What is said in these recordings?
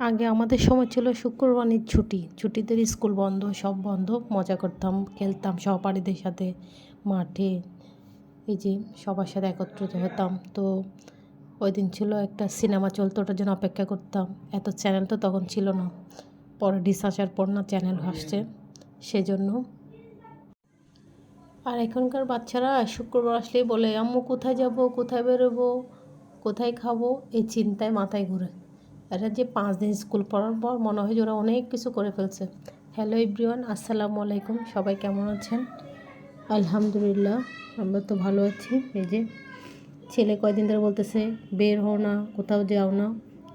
আগে আমাদের সময় ছিল শুক্রবারের ছুটি। ছুটিতে স্কুল বন্ধ, সব বন্ধ, মজা করতাম, খেলতাম, সহপাঠীদের সাথে মাঠে, এই যে সবার সাথে একত্রিত হতাম। তো ওই দিন ছিল একটা সিনেমা চলতো, ওটার জন্য অপেক্ষা করতাম। এত চ্যানেল তো তখন ছিল না। পরে ডিস আসার পর না চ্যানেল আসছে, সেজন্য। আর এখনকার বাচ্চারা শুক্রবার আসলেই বলে, আম্মু, কোথায় যাব? কোথায় বেরোবো? কোথায় খাব? এই চিন্তায় মাথায় ঘুরে। এটা যে পাঁচ দিন স্কুল পড়ার পর মনে হয় যে ওরা অনেক কিছু করে ফেলছে। হ্যালো ইব্রিওয়ান আসসালামু আলাইকুম। সবাই কেমন আছেন? আলহামদুলিল্লাহ, আমরা তো ভালো আছি। এই যে ছেলে কয়দিন ধরে বলতেছে, বের হও না, কোথাও যাও না।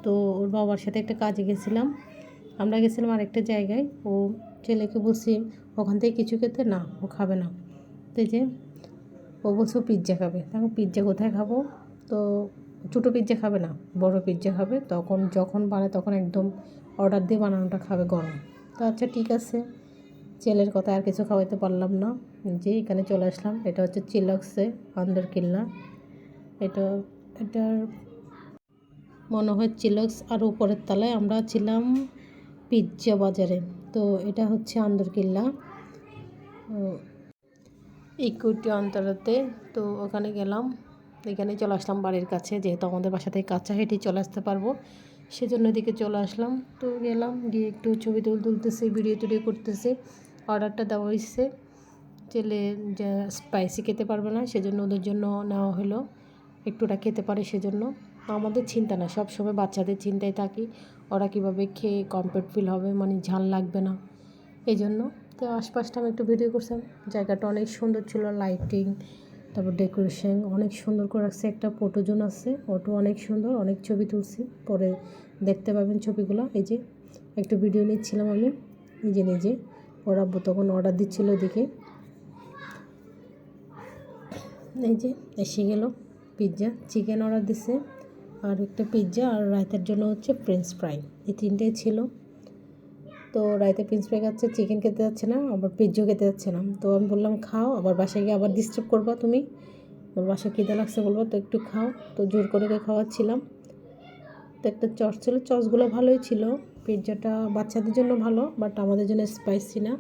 তো ওর বাবার সাথে একটা কাজে গেছিলাম। আমরা গেছিলাম আরেকটা জায়গায়। ও ছেলেকে বলছি, ওখান থেকে কিছু খেতে? না, ও খাবে না। তো যে ও বলছে পিৎজা খাবে। তখন পিৎজা কোথায় খাব? তো ছোটো পিৎজা খাবে না, বড় পিৎজা খাবে, তখন যখন বানায় তখন একদম অর্ডার দিয়ে বানানোটা খাবে গরম। তো আচ্ছা ঠিক আছে চেলের কথা আর কিছু খাওয়াইতে পারলাম না। যে এখানে চলে আসলাম, এটা হচ্ছে চিলক্সে আন্দর কিল্লা। এটা, এটার মনে হয় চিলক্স আর উপরের তলায় আমরা ছিলাম পিৎজা বাজারে। তো এটা হচ্ছে আন্দর কিল্লা। ইকুইটি অন্তরতে, তো ওখানে গেলাম। এখানে চলে আসলাম বাড়ির কাছে, যেহেতু আমাদের বাসা থেকে কাঁচা হেঁটেই চলে আসতে পারব। সেজন্য এদিকে চলে আসলাম। তো গেলাম, গিয়ে একটু ছবি তুল, তুলতেছি ভিডিও টিডিও করতেছি। অর্ডারটা দেওয়া হয়েছে। ছেলে যা স্পাইসি খেতে পারবে না, সেজন্য ওদের জন্য নেওয়া হলো। একটুটা খেতে পারে সেজন্য। আমাদের চিন্তা না সব সময় বাচ্চাদের চিন্তায় থাকি, ওরা কীভাবে খেয়ে কমফর্ট ফিল হবে মানে ঝাল লাগবে না। এই জন্য তো আশপাশটা আমি একটু ভিডিও করছিলাম। জায়গাটা অনেক সুন্দর ছিল লাইটিং তারপর ডেকোরেশন অনেক সুন্দর করে রাখছে, একটা ফটোজোন আছে ওটো অনেক সুন্দর, অনেক ছবি তুলছি, পরে দেখতে পাবেন ছবিগুলো, এই যে একটু ভিডিও নিচ্ছিলাম আমি নিজে নিজে, ওরা তখন অর্ডার দিচ্ছিল ওদিকে এই যে এসে গেল পিৎজা চিকেন অর্ডার দিছে, আর একটা পিৎজা আর রায়তার জন্য হচ্ছে ফ্রেঞ্চ ফ্রাই এই তিনটেই ছিল। তো রায়তা ফ্রেঞ্চ ফ্রাই খাচ্ছে চিকেন খেতে যাচ্ছে না, আবার পিৎজাও খেতে যাচ্ছে না। তো আমি বললাম, খাও, আবার বাসায় গিয়ে আবার ডিস্টার্ব করবা তুমি। ওর বাসায় খিদে লাগছে বলব, তো একটু খাও। তো জোর করে খাওয়াচ্ছিলাম। তো একটা চস ছিল চসগুলো ভালোই ছিল। পিৎজাটা বাচ্চাদের জন্য ভালো বাট আমাদের জন্য স্পাইসি না।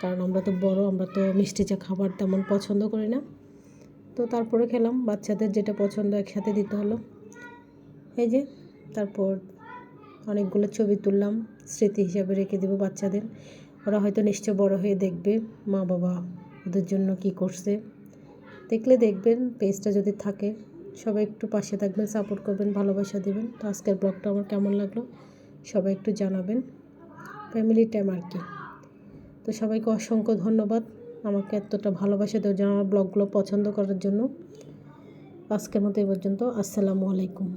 কারণ আমরা তো বড়, আমরা তো মিষ্টি চা খাবার তেমন পছন্দ করি না। তো তারপরে খেলাম, বাচ্চাদের যেটা পছন্দ একসাথে দিতে হলো। এই যে, তারপর অনেকগুলো ছবি তুললাম, স্মৃতি হিসাবে রেখে দেবো বাচ্চাদের। ওরা হয়তো নিশ্চয় বড় হয়ে দেখবে মা বাবা ওদের জন্য কি করছে। দেখলে দেখবেন, পেজটা যদি থাকে, সবাই একটু পাশে থাকবেন সাপোর্ট করবেন, ভালোবাসা দেবেন। তো আজকের ব্লগটা আমার কেমন লাগল, সবাই একটু জানাবেন। ফ্যামিলি টাইম আর কি। তো সবাইকে অসংখ্য ধন্যবাদ আমাকে এতটা ভালোবাসা দেওয়ার জন্য, আমার ব্লগগুলো পছন্দ করার জন্য। আজকের মতো এই পর্যন্ত, আসসালামু আলাইকুম।